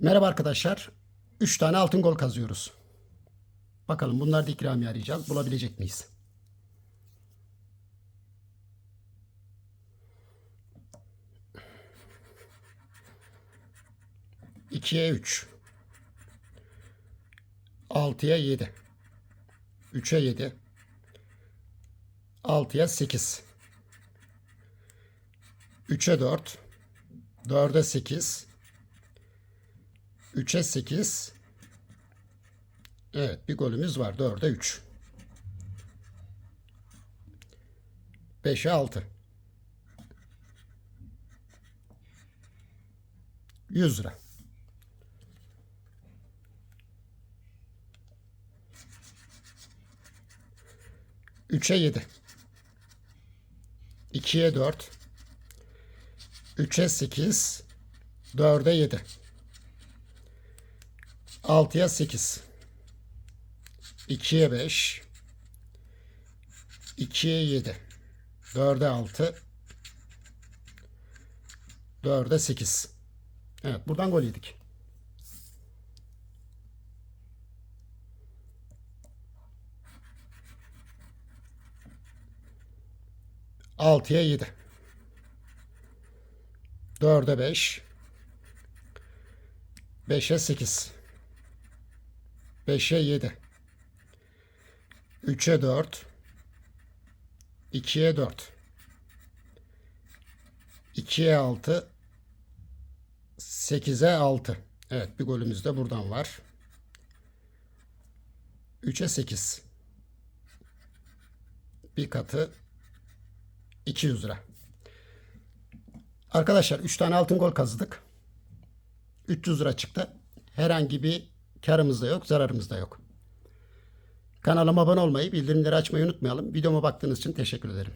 Merhaba arkadaşlar. 3 tane altın gol kazıyoruz. Bakalım bunlar da ikramiye arayacağız. Bulabilecek miyiz? İkiye üç. Altıya yedi. Üçe yedi. Altıya sekiz. Üçe dört. Dörde sekiz. 3'e 8. Evet bir golümüz var. 4'e 3. 5'e 6. 100 lira. Üçe yedi. İkiye dört. Üçe sekiz. Dörde yedi. 6'ya 8. 2'ye 5. 2'ye 7. 4'e 6. 4'e 8. Evet buradan gol yedik. Altıya yedi. Dörde beş. Beşe sekiz. 5'e 7. 3'e 4. 2'ye 4. 2'ye 6. 8'e 6. Evet bir golümüz de buradan var. 3'e 8. Bir katı 200 lira. Arkadaşlar 3 tane altın gol kazıdık. 300 lira çıktı. Herhangi bir karımız da yok, zararımız da yok. Kanalıma abone olmayı, bildirimleri açmayı unutmayalım. Videoma baktığınız için teşekkür ederim.